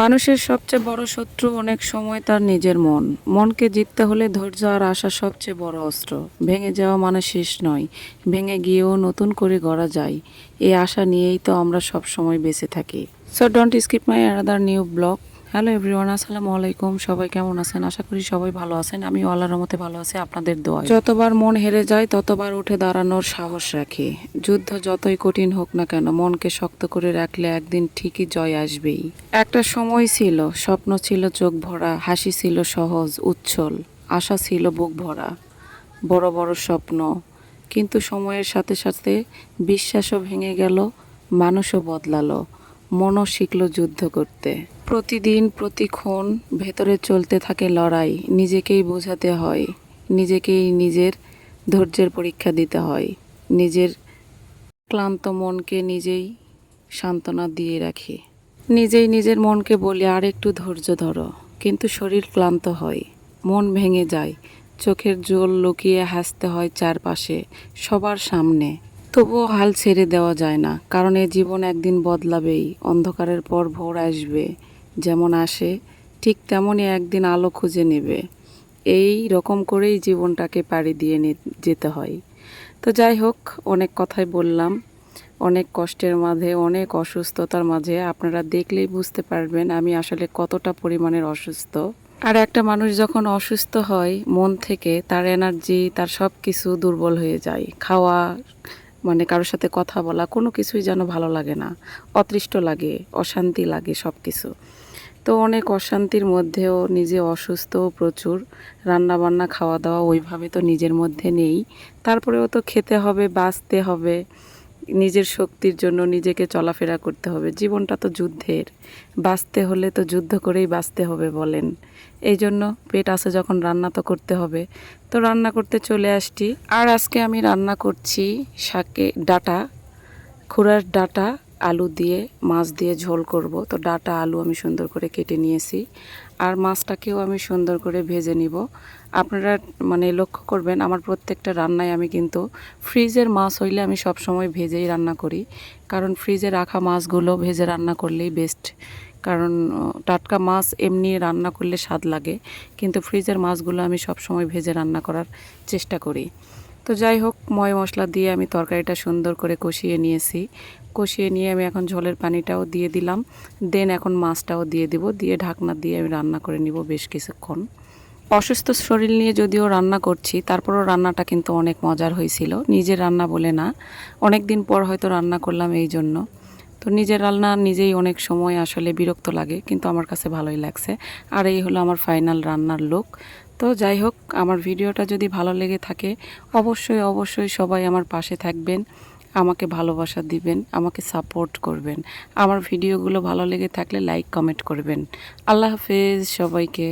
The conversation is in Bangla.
মানুষের সবচেয়ে বড় শত্রু অনেক সময় তার নিজের মন। মনকে জিততে হলে ধৈর্য আর আশা সবচেয়ে বড় অস্ত্র। ভেঙে যাওয়া মানে শেষ নয়, ভেঙে গিয়েও নতুন করে গড়া যায়। এই আশা নিয়েই তো আমরা সব সময় বেঁচে থাকি। So don't skip my another new blog hello everyone আসসালামু আলাইকুম। সবাই কেমন আছেন? আশা করি সবাই ভালো আছেন। আমি আল্লাহর মতে ভালো আছি, আপনাদের দোয়া যতবার মন হেরে যায়, ততবার উঠে দাঁড়ানোর সাহস রাখি। যুদ্ধ যতই কঠিন হোক না কেন, মনকে শক্ত করে রাখলে একদিন ঠিকই জয় আসবেই। একটা সময় ছিল, স্বপ্ন ছিল চোখ ভরা, হাসি ছিল সহজ, উচ্ছল, আশা ছিল বুক ভরা, বড় বড় স্বপ্ন। কিন্তু সময়ের সাথে সাথে বিশ্বাসও ভেঙে গেল, মানুষও বদলালো। মনও শিখলো যুদ্ধ করতে। প্রতিদিন প্রতিক্ষণ ভেতরে চলতে থাকে লড়াই, নিজেকেই বোঝাতে হয়, নিজেকেই নিজের ধৈর্যের পরীক্ষা দিতে হয়, নিজের ক্লান্ত মনকে নিজেই সান্ত্বনা দিয়ে রাখি। নিজেই নিজের মনকে বলি, আর একটু ধৈর্য ধরো। কিন্তু শরীর ক্লান্ত হয়, মন ভেঙে যায়, চোখের জল লুকিয়ে হাসতে হয় চারপাশে, সবার সামনে। তবুও হাল ছেড়ে দেওয়া যায় না, কারণ এ জীবন একদিন বদলাবেই, অন্ধকারের পর ভোর আসবে, যেমন আসে, ঠিক তেমনই একদিন আলো খুঁজে নেবে। এই রকম করেই জীবনটাকে পাড়ি দিয়ে যেতে হয়। তো যাই হোক, অনেক কথাই বললাম। অনেক কষ্টের মাঝে, অনেক অসুস্থতার মাঝে আপনারা দেখলেই বুঝতে পারবেন আমি আসলে কতটা পরিমাণের অসুস্থ। আর একটা মানুষ যখন অসুস্থ হয়, মন থেকে তার এনার্জি তার সব কিছু দুর্বল হয়ে যায়। খাওয়া মানে কারোর সাথে কথা বলা, কোনো কিছুই যেন ভালো লাগে না। অতৃষ্ট লাগে, অশান্তি লাগে সব কিছু তো অনেক অশান্তির মধ্যেও নিজে অসুস্থ, প্রচুর রান্না বান্না খাওয়া দাওয়া ওইভাবে তো নিজের মধ্যে নেই। তারপরেও তো খেতে হবে, বাঁচতে হবে। নিজের শক্তির জন্য নিজেকে চলাফেরা করতে হবে। জীবনটা তো যুদ্ধের। বাঁচতে হলে তো যুদ্ধ করেই বাঁচতে হবে বলেন। এই জন্য পেট আছে যখন রান্না তো করতে হবে। তো রান্না করতে চলে আসছি। আর আজকে আমি রান্না করছি শাকে ডাটা, খুরার ডাটা আলু দিয়ে, মাছ দিয়ে ঝোল করব। তো ডাটা আলু আমি সুন্দর করে কেটে নিয়েছি। আর মাছটাকেও আমি সুন্দর করে ভেজে নিব। আপনারা মানে লক্ষ্য করবেন, আমার প্রত্যেকটা রান্নায় আমি কিন্তু ফ্রিজের মাছ হইলে আমি সব সময় ভেজেই রান্না করি। কারণ ফ্রিজে রাখা মাছগুলো ভেজে রান্না করলেই বেস্ট কারণ টাটকা মাছ এমনি রান্না করলে স্বাদ লাগে। কিন্তু ফ্রিজের মাছগুলো আমি সব সময় ভেজে রান্না করার চেষ্টা করি। তো যাই হোক, ময় মশলা দিয়ে আমি তরকারিটা সুন্দর করে কষিয়ে নিয়েছি। কষিয়ে নিয়ে আমি এখন ঝোলের পানিটাও দিয়ে দিলাম। দেন এখন মাছটাও দিয়ে দিব। দিয়ে ঢাকনা দিয়ে আমি রান্না করে নিব বেশ কিছুক্ষণ। অসুস্থ শরীর নিয়ে যদিও রান্না করছি, তারপরও রান্নাটা কিন্তু অনেক মজার হয়েছিল। নিজের রান্না বলে না। অনেক দিন পর হয়তো রান্না করলাম এই জন্য। তো নিজের রান্না নিজেই অনেক সময় আসলে বিরক্ত লাগে, কিন্তু আমার কাছে ভালোই লাগছে। আর এই হলো আমার ফাইনাল রান্নার লুক তো যাই হোক, আমার ভিডিওটা যদি ভালো লেগে থাকে, অবশ্যই অবশ্যই সবাই আমার পাশে থাকবেন, আমাকে ভালোবাসা দিবেন, আমাকে সাপোর্ট করবেন। আমার ভিডিওগুলো ভালো লেগে থাকলে লাইক কমেন্ট করবেন। আল্লাহ হাফেজ সবাইকে।